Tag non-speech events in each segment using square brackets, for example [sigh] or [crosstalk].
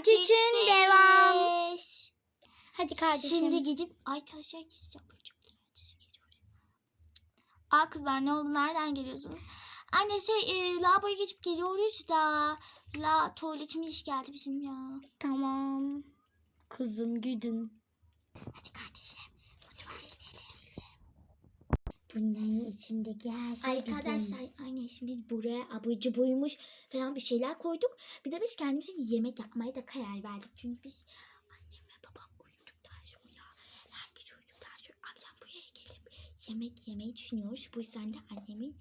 Part üçün devam. Hadi kardeşim. Şimdi gidip arkadaşlar gideceğim. Aa kızlar ne oldu? Nereden geliyorsunuz? Anne şey e, lavaboya geçip geliyoruz da. La tuvaletime iş geldi bizim ya. Tamam. Kızım gidin. Hadi kardeşim. Bunların içindeki her şey Arkadaşlar bizim. şimdi biz buraya abur cuburmuş falan bir şeyler koyduk. Bir de biz kendimize yemek yapmaya da karar verdik. Çünkü biz annemle babam uyuduktan sonra herkes uyuduktan sonra akşam buraya gelip yemek yemeyi düşünüyoruz. Bu yüzden de annemin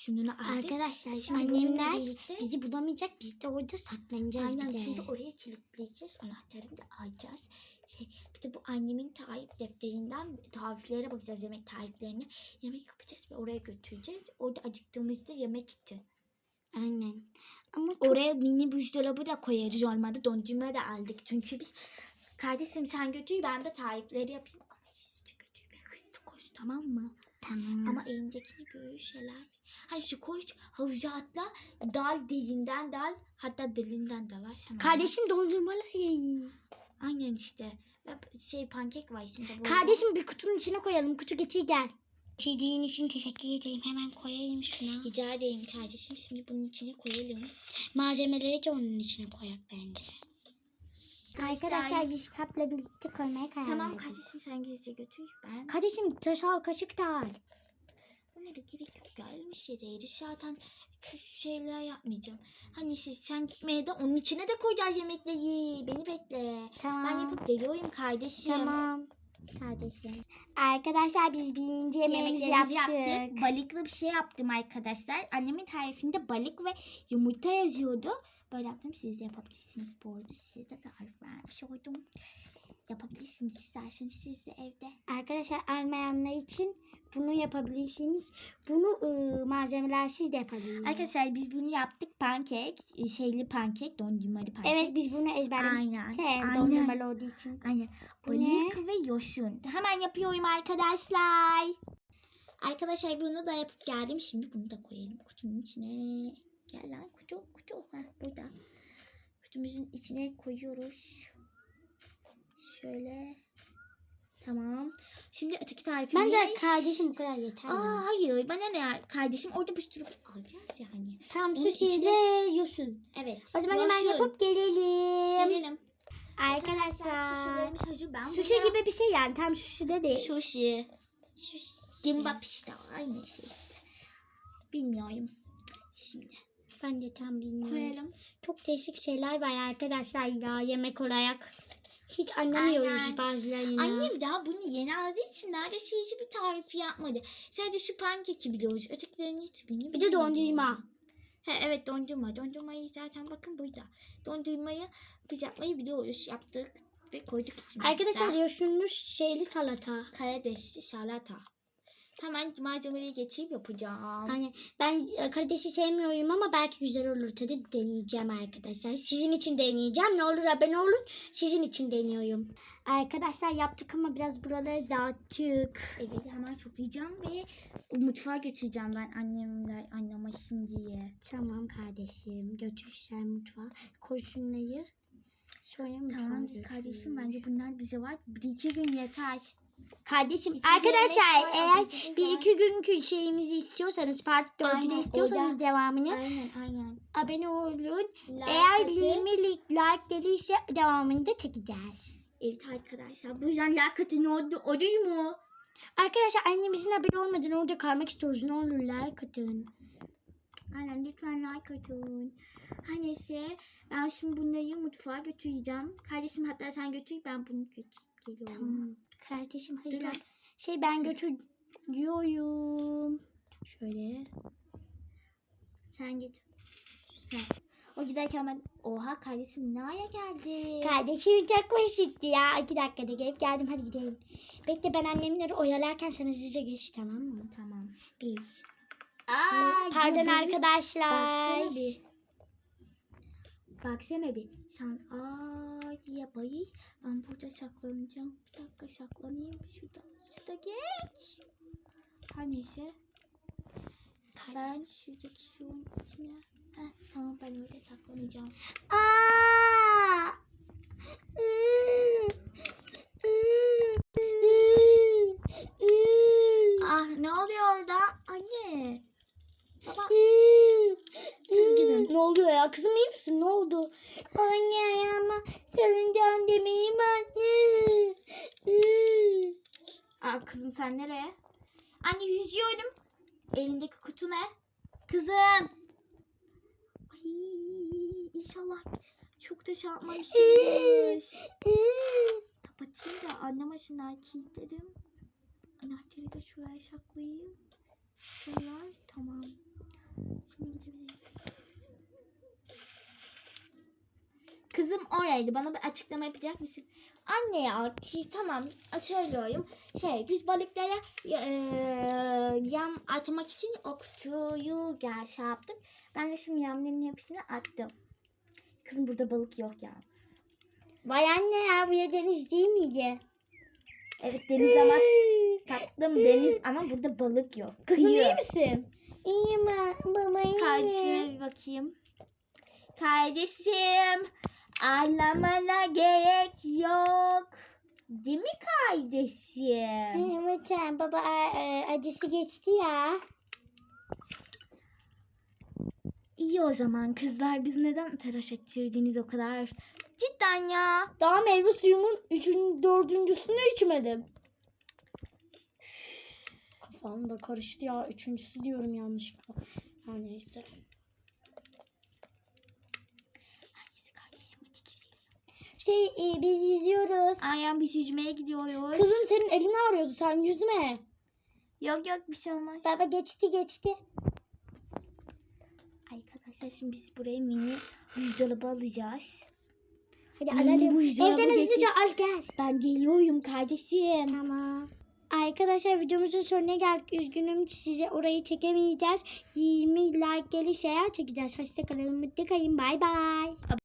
şununu aldık. Arkadaşlar Şimdi annemler birlikte- bizi bulamayacak. Biz de orada saklanacağız Aynen bir de. çünkü oraya kilitleyeceğiz. Anahtarını da alacağız. Şey, bir de bu annemin tarif defterinden tariflere bakacağız. Yemek tariflerine. Yemek yapacağız ve oraya götüreceğiz. Orada acıktığımızda yemek için. Aynen. Ama çok- Oraya mini buzdolabı da koyarız olmadı. Dondurma da aldık. Çünkü biz kardeşim sen götür ben de tarifleri yapayım. Ama hızlıca götür ve hızlı koş tamam mı? Tamam. Ama elindekini böyle şeyler. Hani şu koş havuza atla dal delinden dal hatta delinden dalarsan kardeşim dondurmalar yiyiz. Aynen işte. Şey pankek var şimdi. böyle. Kardeşim bir kutunun içine koyalım. Kutu getir gel. Çiğdiğin için teşekkür ederim. Hemen koyayım şuna. Rica ederim kardeşim. Şimdi bunun içine koyalım. Malzemeleri de onun içine koyak bence. Arkadaşlar biz kapla birlikte koymaya karar Tamam verdik. kardeşim sen gizlice götür. Ben Kardeşim taş al kaşık da al. Buna da gerek yok şey değil. Zaten küçük şeyler yapmayacağım. Hani siz sen gitmeye de onun içine de koyacağız yemekleri. Beni bekle. Tamam. Ben yapıp geliyorum kardeşim. Tamam. Kardeşim. Arkadaşlar biz birinci yemeğimizi Yemeklerimizi yaptık. yaptık. Balıklı bir şey yaptım arkadaşlar. Annemin tarifinde balık ve yumurta yazıyordu. Böyle yaptım. Siz de yapabilirsiniz bu arada. Size de tarif vermiş oldum. Yapabilirsiniz isterseniz siz de evde. Arkadaşlar almayanlar için bunu yapabilirsiniz. Bunu ıı, malzemelersiz de yapabilirsiniz. Arkadaşlar biz bunu yaptık. Pankek, şeyli pankek, dondurmalı pankek. Evet biz bunu ezberlemiştik. Aynen, He, aynen. Dondurmalı olduğu için. Aynen. Balık ve yosun. Hemen yapıyorum arkadaşlar. Arkadaşlar bunu da yapıp geldim. Şimdi bunu da koyalım kutunun içine. Gel lan kutu kutu. Heh, burada. Kutumuzun içine koyuyoruz. Şöyle. Tamam. Şimdi öteki tarifimiz. Bence kardeşim bu kadar yeter. Aa hayır bana ne kardeşim orada bir sürü alacağız yani. Tamam bunun sushi içine- yosun. Evet. O zaman hemen Yosun. yapıp gelelim. Gelelim. Arkadaşlar. Hazır. Ben Sushi gibi bir şey yani tam sushi de değil. Sushi. Gimbap işte aynı şey işte. Bilmiyorum. Şimdi Ben de tam bilmiyorum. koyalım. Çok değişik şeyler var arkadaşlar ya yemek olarak. Hiç anlamıyoruz Aynen. bazılarını. Annem daha bunu yeni aldığı için neredeyse hiçbir tarifi yapmadı. Sadece şu pankeki biliyoruz. Ötekilerin hiçbirini Bir de bilmiyorum. dondurma. He, evet dondurma. Dondurmayı zaten bakın burada. Dondurmayı biz yapmayı biliyoruz. Yaptık ve koyduk içine. Arkadaşlar yosunmuş şeyli salata. Karadesli salata. Hemen malzemeleri geçeyim yapacağım. Yani ben e, karidesi sevmiyorum ama belki güzel olur tadı deneyeceğim arkadaşlar. Sizin için deneyeceğim. Ne olur abone olun. Sizin için deniyorum. Arkadaşlar yaptık ama biraz buraları dağıttık. Evet hemen toplayacağım ve mutfağa götüreceğim ben annemle anneme diye. Tamam kardeşim. Götür sen mutfağa. Koy şunları. Sonra mutfağa Tamam kardeşim bence bunlar bize var. Bir iki gün yeter. Kardeşim İçinde arkadaşlar var, eğer bir var. iki günkü şeyimizi istiyorsanız part 4'ü Aynen, de istiyorsanız orada- devamını Aynen aynen. abone olun. Like Eğer atın. 20 like, gelirse devamını da çekeceğiz. Evet arkadaşlar bu yüzden like atın oldu, olur mu? Arkadaşlar annemizin haberi olmadan orada kalmak istiyoruz. Ne olur like atın. Aynen lütfen like atın. Her neyse ben şimdi bunları mutfağa götüreceğim. Kardeşim hatta sen götür ben bunu götür geliyorum. Tamam. Kardeşim. Bilal. Şey ben götürüyorum. Şöyle. Sen git. Heh. O giderken ben oha kardeşim nereye geldi? Kardeşim çok basitti ya. İki dakikada gelip geldim. Hadi gidelim. Bekle ben annemleri oyalarken sen hızlıca geç tamam mı? Tamam. Bir. Aa, Pardon göbeği- arkadaşlar. Baksana bir. Baksana bir. Sen aa diye bayıl. Ben burada saklanacağım. Bir dakika saklanayım. Şurada. Şurada geç. Her neyse. Ben şuradaki suyun içine. Heh, tamam ben orada saklanacağım. Aa! Anne ayağıma sarıncan demeyeyim anne. Aa, kızım sen nereye? Anne yüzüyorum. Elindeki kutu ne? Kızım. Ay inşallah çok da şey yapmamışsındır. Kapatayım da anlamasınlar kilitledim. Anahtarı da şuraya saklayayım. Şeyler tamam. Şimdi gidebilirim. Kızım oraydı. Bana bir açıklama yapacak mısın? Anne ya ki tamam söylüyorum. Şey biz balıklara eee, yem atmak için o kutuyu gel şey yaptık. Ben de şimdi yemlerin hepsini attım. Kızım burada balık yok yalnız. Vay anne ya bu ya deniz değil miydi? Evet deniz ama [laughs] tatlım deniz ama burada balık yok. Kızım Kıyı. iyi misin? İyiyim ben. Baba iyi. Kardeşime bir bakayım. Kardeşim ağlamana gerek yok. Değil mi kardeşim? Evet baba e, acısı geçti ya. İyi o zaman kızlar biz neden tıraş ettirdiniz o kadar? Cidden ya. Daha meyve suyumun üçüncü, dördüncüsünü içmedim. Kafam da karıştı ya. Üçüncüsü diyorum yanlışlıkla. Her. Neyse kardeşim hadi gidelim. Şey e, biz yüzüyoruz. Aynen biz yüzmeye gidiyoruz. Kızım senin elini ağrıyordu sen yüzme. Yok yok bir şey olmaz. Baba geçti geçti. Arkadaşlar şimdi biz buraya mini buzdolabı alacağız. Hadi Mini alalım. buzdolabı Evden hızlıca al gel. Ben geliyorum kardeşim. Tamam. Arkadaşlar videomuzun sonuna geldik. Üzgünüm size orayı çekemeyeceğiz. 20 like gelirse çekeceğiz. Hoşçakalın. Mutlu kalın. Bay bay.